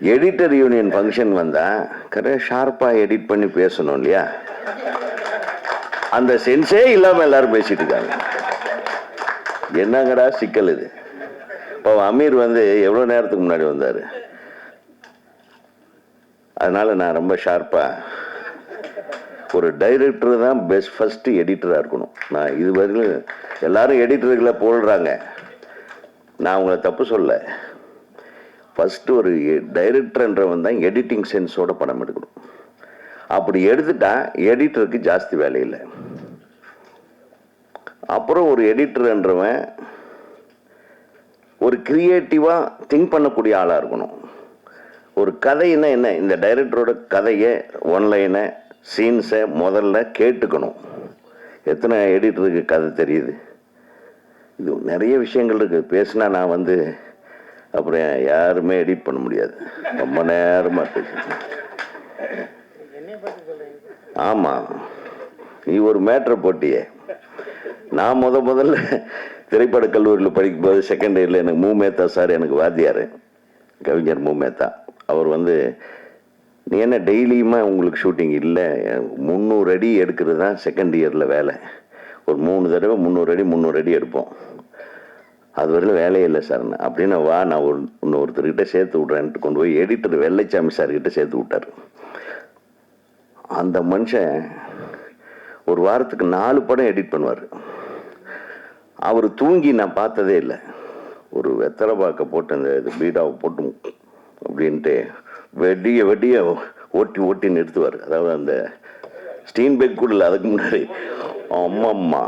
Editor union function வந்தா கரெக்டாக ஷார்ப்பாக எடிட் பண்ணி பேசணும் இல்லையா? அந்த சென்ஸே இல்லாமல் எல்லாரும் பேசிட்டு இருக்காங்க. என்னங்கடா சிக்கல் இது? இப்போ அமீர் வந்து எவ்வளோ நேரத்துக்கு முன்னாடி வந்தார்? அதனால நான் ரொம்ப ஷார்ப்பாக ஒரு டைரக்டர் தான் பெஸ்ட் ஃபஸ்ட்டு எடிட்டராக இருக்கணும். நான் இதுவரையிலும் எல்லாரும் எடிட்டர்களை போடுறாங்க. நான் உங்களை தப்பு சொல்ல ஃபஸ்ட்டு ஒரு டைரக்டர்ன்றவன் தான் எடிட்டிங் சென்ஸோட படம் எடுக்கணும். அப்படி எடுத்துட்டா எடிட்டருக்கு ஜாஸ்தி வேலையில்லை அப்புறம் ஒரு எடிட்டர்ன்றவன் ஒரு கிரியேட்டிவாக திங்க் பண்ணக்கூடிய ஆளாக இருக்கணும். ஒரு கதைன்னா என்ன? இந்த டைரக்டரோட கதையை ஒன்லைனை சீன்ஸை முதல்ல கேட்டுக்கணும். எத்தனை எடிட்டருக்கு கதை தெரியுது? இது நிறைய விஷயங்கள் இருக்குது பேசினா நான் வந்து அப்புறம் யாருமே எடிட் பண்ண முடியாது. ரொம்ப நேரமாக பேசுகிறேன் ஆமாம் நீ ஒரு மேட்ரை போட்டியே. நான் முத முதல்ல திரைப்பட கல்லூரியில் படிக்கும்போது செகண்ட் இயரில் எனக்கு மூமேத்தா சார் எனக்கு வாத்தியார். கவிஞர் மூமேத்தா. அவர் வந்து நீ என்ன டெய்லியுமா உங்களுக்கு ஷூட்டிங் இல்லை? முந்நூறு அடி எடுக்கிறது தான் செகண்ட் இயரில் வேலை. ஒரு மூணு தடவை முந்நூறு அடி முந்நூறு அடி எடுப்போம். அது வரையிலும் வேலையே இல்லை சார். அப்படின்னு வா நான் ஒரு இன்னொருத்தர்கிட்ட சேர்த்து விட்றேன்ட்டு கொண்டு போய் எடிட்டர் வெள்ளைச்சாமி சார்கிட்ட சேர்த்து விட்டார். அந்த மனுஷன் ஒரு வாரத்துக்கு நாலு படம் எடிட் பண்ணுவார். அவர் தூங்கி நான் பார்த்ததே இல்லை. ஒரு வெத்தலை பாக்க போட்டு அந்த இது பீடாவை போட்டு அப்படின்ட்டு வெடிய வெடிய ஓட்டி ஓட்டி நிறுத்துவார். அதாவது அந்த ஸ்டீன் பேக் கூட இல்லை அதுக்கு முன்னாடி. அம்மம்மா.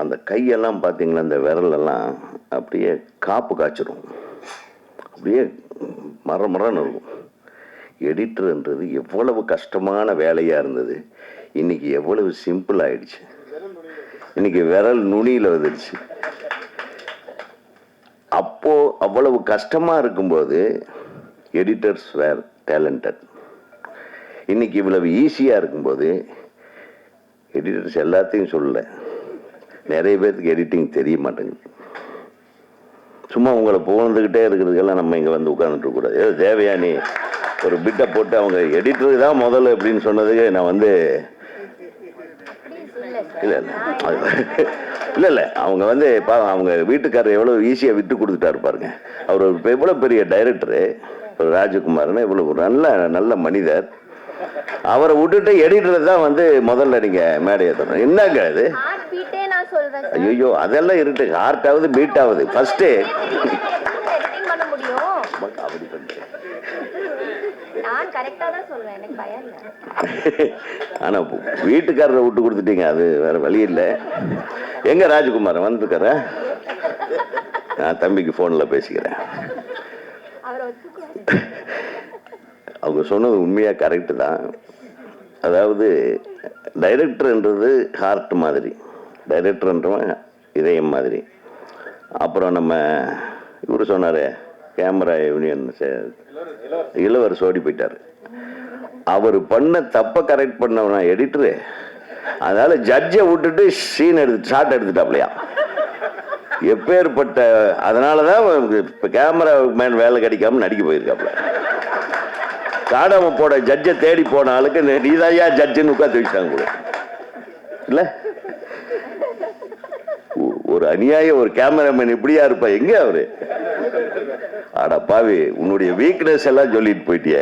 அந்த கையெல்லாம் பார்த்தீங்கன்னா அந்த விரலெல்லாம் அப்படியே காப்பு காய்ச்சிரும். அப்படியே மர மரன்னு இருக்கும் எடிட்டர்ன்றது எவ்வளவு கஷ்டமான வேலையாக இருந்தது. இன்றைக்கி எவ்வளவு சிம்பிள் ஆகிடுச்சு இன்னைக்கு விரல் நுனியில் வந்துடுச்சு அப்போது அவ்வளவு கஷ்டமாக இருக்கும்போது எடிட்டர்ஸ் வேர் டேலண்டட் இன்றைக்கி இவ்வளவு ஈஸியாக இருக்கும்போது எடிட்டர்ஸ் எல்லாத்தையும் சொல்லலை. நிறைய பேர்த்துக்கு எடிட்டிங் தெரிய மாட்டேங்குது. சும்மா உங்களை புகழ்ந்துக்கிட்டே இருக்கிறதுக்கெல்லாம் நம்ம இங்கே வந்து உட்காந்துட்டு கூடாது ஏதோ தேவையா நீ? ஒரு பிட்டை போட்டு அவங்க எடிட்டருக்கு தான் முதல்ல அப்படின்னு சொன்னதுக்கு நான் வந்து இல்லை இல்லை. இல்லை இல்லை. அவங்க வந்து பா அவங்க வீட்டுக்காரர் எவ்வளோ ஈஸியாக விட்டு கொடுத்துட்டாரு பாருங்க. அவர் ஒரு எவ்வளோ பெரிய டைரக்டரு ராஜகுமார்னு இவ்வளோ ஒரு நல்ல நல்ல மனிதர். அவரை விட்டுட்டு எடிட்டர் தான் வந்து முதல்ல நீங்கள் மேடையை தரணும் என்னங்க அது? சொல்றேன் ஐயோ அதெல்லாம் இருக்கு ஹார்ட் ஆகுது பீட் ஆகுது எடிட்டிங் பண்ண முடியும்? அப்படி பண்ணுறேன் நான் கரெக்டா தான் சொல்றேன் எனக்கு பயம் இல்லை. ஆனா வீட்டுக்காரரை விட்டு கொடுத்துட்டீங்க அது வேற வழி இல்லை. எங்க ராஜகுமார் வந்திருக்கார? நான் தம்பிக்கு ஃபோனில் பேசிக்கிறேன். அவங்க சொன்னது உண்மையாக கரெக்டு தான். அதாவது டைரக்டர்ன்றது ஹார்ட் மாதிரி. டைரக்டர்ன்றவன் இதயம் மாதிரி. அப்புறம் நம்ம இவர் சொன்னார் கேமரா யூனியன் இளவர் சோடி போயிட்டார். அவர் பண்ண தப்பை கரெக்ட் பண்ணவனா எடிட்டரு அதனால ஜட்ஜை விட்டுட்டு சீன் எடுத்து ஷார்ட் எடுத்துட்டாப்லையா. எப்பேற்பட்ட அதனால தான் இப்போ கேமரா மேன் வேலை கிடைக்காம நடிக்க போயிருக்காப்ல. காடாம போட ஜட்ஜை தேடி போன ஆளுக்கு நீதாயா ஜட்ஜுன்னு உட்காந்து வச்சுட்டாங்க கூட இல்லை? ஒரு அநியாய ஒரு கேமராமேன் இப்படியா இருப்பா? எங்க அவரு? ஆடா பாவி உன்னுடைய வீக்னஸ் எல்லாம் சொல்லிட்டு போயிட்டிய.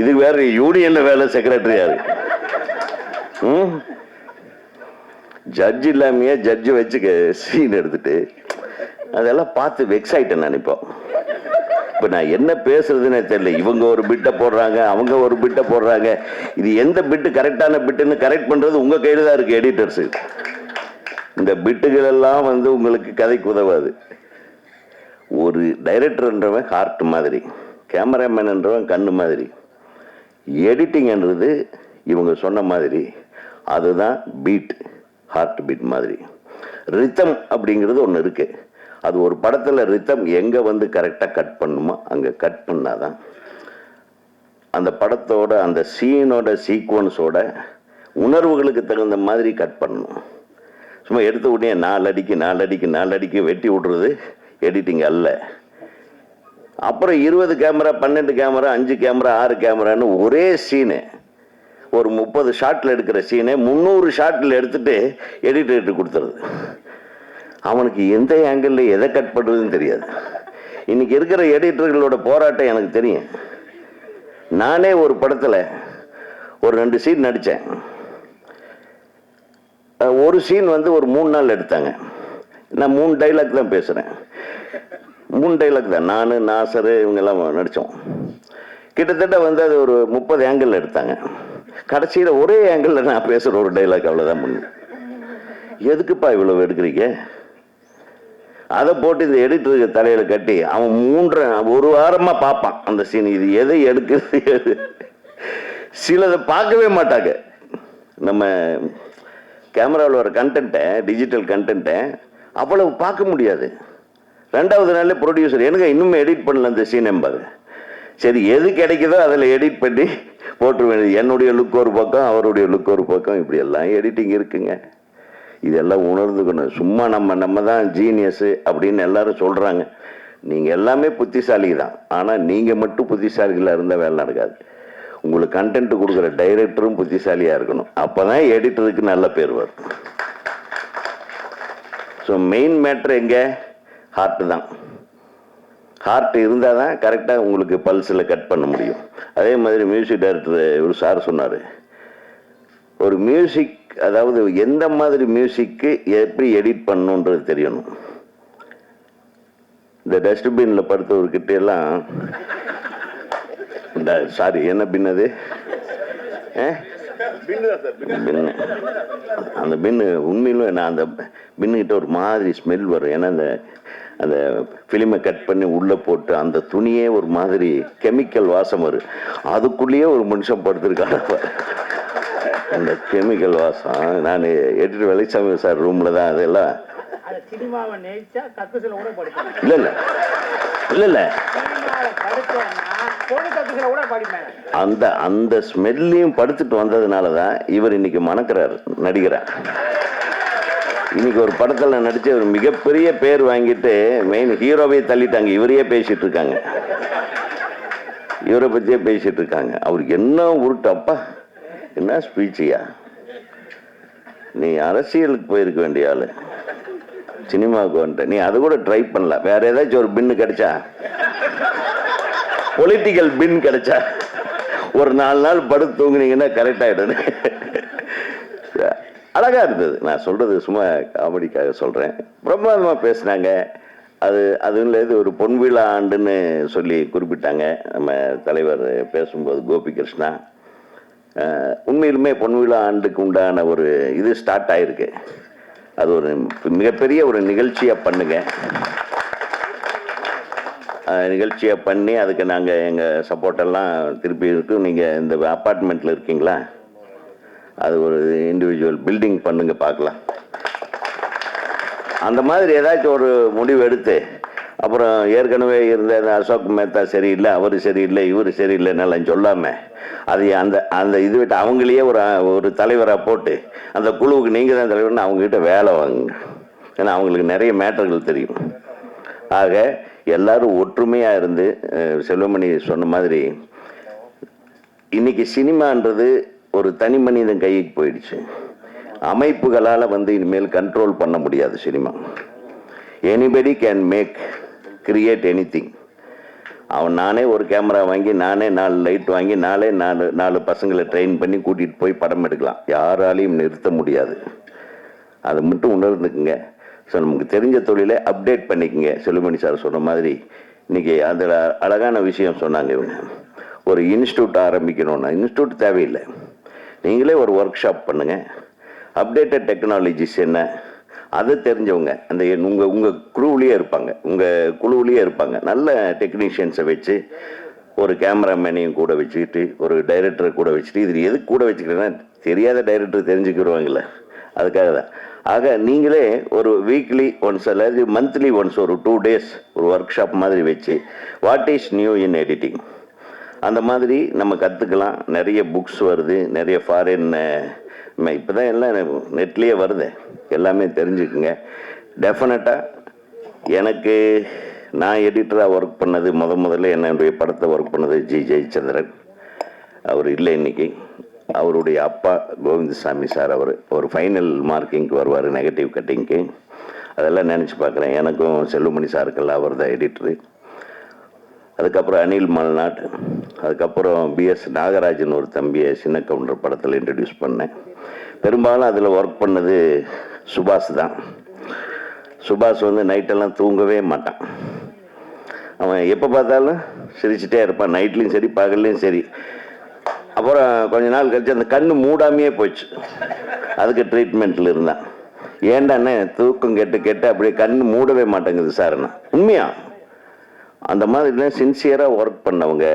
இது வேற யூனியன்ல வேலை செக்ரட்டரியாரு ஜட்ஜ் இல்லாமையே ஜட்ஜ் வச்சு சீன் எடுத்துட்டு அதெல்லாம் பார்த்து வெக்ஸ் ஆயிட்டேன் நான் இப்போ நான் என்ன பேசுறதுன்னே தெரியல. இவங்க ஒரு பிட்டை போடுறாங்க அவங்க ஒரு பிட்டை போடுறாங்க. இது எந்த பிட்டு கரெக்டான பிட்டுன்னு கரெக்ட் பண்றது உங்க கையில தான் இருக்கு எடிட்டர்ஸ் இந்த பிட்டுகள் எல்லாம் வந்து உங்களுக்கு கதைக்கு உதவாது. ஒரு டைரக்டர்ன்றவன் ஹார்ட் மாதிரி கேமராமேன்ன்றவன் கண்ணு மாதிரி. எடிட்டிங்ன்றது இவங்க சொன்ன மாதிரி அதுதான் பீட் ஹார்ட் பீட் மாதிரி. ரித்தம் அப்படிங்கிறது ஒன்று இருக்குது அது ஒரு படத்தில் ரித்தம் எங்கே வந்து கரெக்டாக கட் பண்ணுமோ அங்கே கட் பண்ணாதான். அந்த படத்தோட அந்த சீனோட சீக்வன்ஸோட உணர்வுகளுக்கு தகுந்த மாதிரி கட் பண்ணணும். சும்மா எடுத்த உடனே நாலு அடிக்கு நாலு அடிக்கு நாலு அடிக்கு வெட்டி விட்றது எடிட்டிங் அல்ல. அப்புறம் இருபது கேமரா பன்னெண்டு கேமரா அஞ்சு கேமரா ஆறு கேமரான்னு ஒரே சீனு ஒரு முப்பது ஷாட்டில் எடுக்கிற சீனை முந்நூறு ஷாட்டில் எடுத்துட்டு எடிட்டர்கிட்ட கொடுத்துருது அவனுக்கு எந்த ஆங்கிளில் எதை கட் பண்ணுறதுன்னு தெரியாது. இன்றைக்கி இருக்கிற எடிட்டர்களோட போராட்டம் எனக்கு தெரியும். நானே ஒரு படத்தில் ஒரு ரெண்டு சீன் நடித்தேன் ஒரு சீன் வந்து ஒரு மூணு நாள் எடுத்தாங்க. நான் மூணு டைலாக் தான் பேசுகிறேன் மூணு டைலாக் தான். நான் நாசரு இவங்கெல்லாம் நடித்தோம் கிட்டத்தட்ட வந்து அது ஒரு முப்பது ஆங்கிள் எடுத்தாங்க. கடைசியில் ஒரே ஆங்கிளில் நான் பேசுகிற ஒரு டைலாக் அவ்வளோதான் பண்ணு எதுக்குப்பா இவ்வளோ எடுக்கிறீங்க? அதை போட்டு இந்த எடிட்டருக்கு தலையில் கட்டி அவன் மூன்று ஒரு வாரமாக பார்ப்பான் அந்த சீன் இது எதை எடுக்கிறது சிலதை பார்க்கவே மாட்டாங்க. நம்ம கேமராவில் வர கண்டென்ட்டை டிஜிட்டல் கண்டென்ட்டை அவ்வளவு பார்க்க முடியாது. ரெண்டாவது நாளில் ப்ரொடியூசர் எனக்கு இன்னுமே எடிட் பண்ணல அந்த சீன் என்பது. சரி எது கிடைக்குதோ அதில் எடிட் பண்ணி போட்டு என்னுடைய லுக் ஒரு பக்கம் அவருடைய லுக் ஒரு பக்கம். இப்படி எல்லாம் எடிட்டிங் இருக்குங்க. இதெல்லாம் உணர்ந்துக்கணும். சும்மா நம்ம நம்ம தான் ஜீனியஸு அப்படின்னு எல்லாரும் சொல்கிறாங்க நீங்கள் எல்லாமே புத்திசாலி தான் ஆனால் நீங்கள் மட்டும் புத்திசாலிகளாக இருந்தால் வேலை நடக்காது. உங்களுக்கு கண்டென்ட் கொடுக்குற டைரக்டரும் புத்திசாலியாக இருக்கணும். அப்போ தான் எடிட்டருக்கு நல்ல பேர் வரும். ஸோ மெயின் மேட்ரு எங்கே? ஹார்ட்டு தான். ஹார்ட் இருந்தால் தான் கரெக்டாக உங்களுக்கு பல்ஸில் கட் பண்ண முடியும். அதே மாதிரி மியூசிக் டைரக்டர் ஒரு சார் சொன்னார். ஒரு மியூசிக் அதாவது எந்த மாதிரி மியூசிக்கு எப்படி எடிட் பண்ணணுன்றது தெரியணும். இந்த டஸ்ட்பினில் படுத்தவர்கிட்ட எல்லாம் இந்த சாரி என்ன பின் அது ஆ? பின்னு. அந்த பின்னு உண்மையிலும் நான் அந்த பின்னுக்கிட்ட ஒரு மாதிரி ஸ்மெல் வரும். ஏன்னா அந்த அந்த ஃபிலிமை கட் பண்ணி உள்ளே போட்டு அந்த துணியே ஒரு மாதிரி கெமிக்கல் வாசம் வரும். அதுக்குள்ளேயே ஒரு மனுஷன் படுத்திருக்காங்க. அந்த கெமிக்கல் வாசம். நான் எடிட்டர் வெளிச்சாமி சார் ரூமில் தான் அதெல்லாம். இல்லை இல்லை. இல்லை இல்லை அந்த அந்த ஸ்மெல்லையும் படுத்துட்டு வந்ததுனால தான் இவர் இன்னைக்கு மணக்கிறார் நடிகரார் இன்னைக்கு ஒரு படத்துல நடிச்சு ஒரு மிகப்பெரிய பேர் வாங்கிட்டு மெயின் ஹீரோவே தள்ளிட்டாங்க. இவரையே பேசிட்டு இருக்காங்க. இவரை பத்தியே பேசிட்டு இருக்காங்க. அவருக்கு என்ன உருட்டு அப்பா என்ன ஸ்பீச்சியா நீ அரசியலுக்கு போயிருக்க வேண்டிய ஆளு. சினிமாவுக்கு வந்துட்டு நீ அது கூட ட்ரை பண்ணல. வேற ஏதாச்சும் ஒரு பின்னு கிடைச்சா? பொலிட்டிக்கல் பின் கிடைச்சா? ஒரு நாலு நாள் படுத்து தூங்குனீங்கன்னா கரெக்ட் ஆயிடும். அழகா இருந்தது. நான் சொல்றது சும்மா காமெடிக்காக சொல்றேன். பிரமாதமா பேசுனாங்க. அது அதுல இது ஒரு பொன்விழா ஆண்டுன்னு சொல்லி குறிப்பிட்டாங்க. நம்ம தலைவர் பேசும்போது கோபிகிருஷ்ணா. கிருஷ்ணா உண்மையிலுமே பொன்விழா ஆண்டுக்கு உண்டான ஒரு இது ஸ்டார்ட் ஆயிருக்கு. அது ஒரு மிகப்பெரிய ஒரு நிகழ்ச்சியாக பண்ணுங்க. நிகழ்ச்சியாக நிகழ்ச்சியை பண்ணி அதுக்கு நாங்கள் எங்கள் சப்போர்ட்டெல்லாம் திருப்பி இருக்கோம் நீங்கள் இந்த அப்பார்ட்மெண்ட்டில் இருக்கீங்களா? அது ஒரு இண்டிவிஜுவல் பில்டிங் பண்ணுங்க பார்க்கலாம். அந்த மாதிரி ஏதாச்சும் ஒரு முடிவு எடுத்து அப்புறம் ஏற்கனவே இருந்த அந்த அசோக் மேத்தா சரியில்லை அவர் சரியில்லை இவர் சரியில்லைன்னெல்லாம் சொல்லாமல் அது அந்த அந்த இது விட்டு அவங்களையே ஒரு ஒரு தலைவராக போட்டு அந்த குழுவுக்கு நீங்கள் தான் தலைவர்னு அவங்ககிட்ட வேலை வாங்குங்க. ஏன்னா அவங்களுக்கு நிறைய மேட்டர்கள் தெரியும். ஆக எல்லாரும் ஒற்றுமையாக இருந்து செல்வமணி சொன்ன மாதிரி இன்னைக்கு சினிமான்றது ஒரு தனி மனிதன் கைக்கு போயிடுச்சு. அமைப்புகளால் வந்து இனிமேல் கண்ட்ரோல் பண்ண முடியாது cinema. Anybody can make create any அவன் நானே ஒரு கேமரா வாங்கி நானே நாலு லைட் வாங்கி நாளே நாலு நாலு பசங்களை ட்ரெயின் பண்ணி கூட்டிகிட்டு போய் படம் எடுக்கலாம். யாராலையும் நிறுத்த முடியாது. அதை மட்டும் உணர்ந்துக்குங்க. ஸோ நமக்கு தெரிஞ்ச தொழிலை அப்டேட் பண்ணிக்கங்க. செல்லுமணி சார் சொன்ன மாதிரி. இன்னைக்கு அதில் அழகான விஷயம் சொன்னாங்க இவங்க. ஒரு இன்ஸ்டியூட் ஆரம்பிக்கணும்னா இன்ஸ்டியூட் தேவையில்லை. நீங்களே ஒரு ஒர்க் ஷாப் பண்ணுங்கள் அப்டேட்டட் டெக்னாலஜிஸ் என்ன? அது தெரிஞ்சவங்க. அந்த உங்கள் உங்கள் குழுவிலேயே இருப்பாங்க. உங்கள் குழுவிலேயே இருப்பாங்க. நல்ல டெக்னீஷியன்ஸை வச்சு ஒரு கேமராமேனையும் கூட வச்சுக்கிட்டு ஒரு டைரக்டரை கூட வச்சுட்டு இது எதுக்கு கூட வச்சுக்கிறேன்னா தெரியாத டைரக்டர் தெரிஞ்சுக்கிடுவாங்கல்ல. அதுக்காக தான். ஆக நீங்களே ஒரு வீக்லி ஒன்ஸ் அல்லது மந்த்லி ஒன்ஸ் ஒரு டூ டேஸ் ஒரு ஒர்க் ஷாப் மாதிரி வச்சு what is new in editing அந்த மாதிரி நம்ம கற்றுக்கலாம் நிறைய புக்ஸ் வருது. நிறைய ஃபாரின் இப்போ தான் எல்லாம் நெட்லேயே வருது. எல்லாமே தெரிஞ்சுக்குங்க. டெஃபினட்டாக எனக்கு நான் எடிட்டராக ஒர்க் பண்ணது முத முதல்ல என்னுடைய படத்தை ஒர்க் பண்ணது ஜி ஜெயச்சந்திரன். அவர் இல்லை இன்னைக்கு. அவருடைய அப்பா கோவிந்தசாமி சார் அவர். ஒரு ஃபைனல் மார்க்கிங்க்கு வருவார் நெகட்டிவ் கட்டிங்க்கு அதெல்லாம் நினச்சி பார்க்குறேன். எனக்கும் செல்லுமணி சாருக்கெல்லாம் அவர் தான் எடிட்டரு அதுக்கப்புறம் அனில் மல்நாட். அதுக்கப்புறம் பிஎஸ் நாகராஜன் ஒரு தம்பியை சின்ன கவுண்டர் படத்தில் இன்ட்ரடியூஸ் பண்ணேன். பெரும்பாலும் அதில் ஒர்க் பண்ணது சுபாஷ் தான். சுபாஷ் வந்து நைட்டெல்லாம் தூங்கவே மாட்டான். அவன் எப்போ பார்த்தாலும் சிரிச்சிட்டே இருப்பான். நைட்லேயும் சரி பகல்லையும் சரி. அப்புறம் கொஞ்ச நாள் கழிச்சு அந்த கண்ணு மூடாமையே போச்சு. அதுக்கு ட்ரீட்மெண்ட்டில் இருந்தான். ஏண்டாண்ணே தூக்கம் கெட்டு கெட்டு அப்படியே கண்ணு மூடவே மாட்டேங்குது சார்ண்ணா உண்மையா? அந்த மாதிரி சின்சியராக ஒர்க் பண்ணவங்க.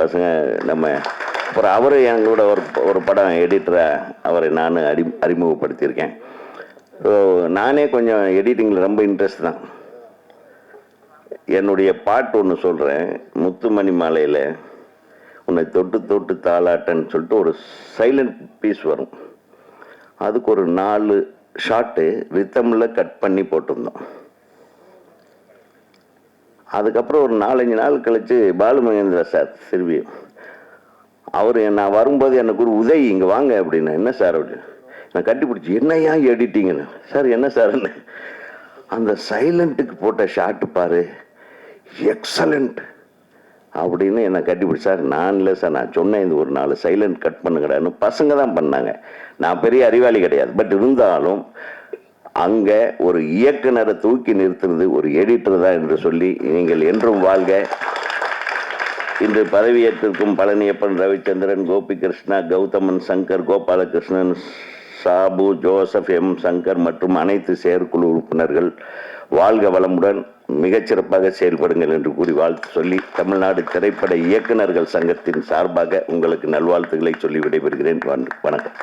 பசங்க நம்ம அப்புறம் அவர் எங்களோட ஒரு ஒரு படம் எடிட்டராக அவரை நான் அறி அறிமுகப்படுத்தியிருக்கேன். ஸோ நானே கொஞ்சம் எடிட்டிங்கில் ரொம்ப இன்ட்ரெஸ்ட் தான். என்னுடைய பாட்டு ஒன்று சொல்கிறேன் முத்துமணி மாலையில் உன்னை தொட்டு தொட்டு தாளாட்டன்னு சொல்லிட்டு ஒரு சைலண்ட் பீஸ் வரும். அதுக்கு ஒரு நாலு ஷாட்டு ரித்தமில் கட் பண்ணி போட்டிருந்தோம். அதுக்கப்புறம் ஒரு நாலஞ்சு நாள் கழித்து பாலு மகேந்திரா சார் திரும்பி அவர் நான் வரும்போது எனக்கு ஒரு உதவி இங்கே வாங்க அப்படின்னு. என்ன சார் அப்படின்னு நான் கட்டிப்பிடிச்சி என்னையா எடிட்டிங்கன்னு சார் என்ன சார்ன்னு அந்த சைலண்ட்டுக்கு போட்ட ஷாட்டு பாரு. எக்ஸலண்ட். அப்படின்னு என்னை கட்டிப்பிடி சார் நான் இல்லை சார். நான் சொன்னேன் இது ஒரு நாலு சைலண்ட் கட் பண்ணுங்கடான்னு. பசங்க தான் பண்ணாங்க. நான் பெரிய அறிவாளி கிடையாது. பட் இருந்தாலும் அங்கே ஒரு இயக்குனரை தூக்கி நிறுத்துறது ஒரு எடிட்டர் தான் என்று சொல்லி நீங்கள் என்றும் வாழ்க. இன்று பதவியேற்றிருக்கும் பழனியப்பன் ரவிச்சந்திரன் கோபிகிருஷ்ணா கௌதமன் சங்கர் கோபாலகிருஷ்ணன் சாபு ஜோசப் எம். சங்கர் மற்றும் அனைத்து செயற்குழு உறுப்பினர்கள் வாழ்க வளமுடன் மிகச்சிறப்பாக செயல்படுங்கள் என்று கூறி வாழ்த்து சொல்லி தமிழ்நாடு திரைப்பட இயக்குனர்கள் சங்கத்தின் சார்பாக உங்களுக்கு நல்வாழ்த்துக்களை சொல்லி விடைபெறுகிறேன். வணக்கம்.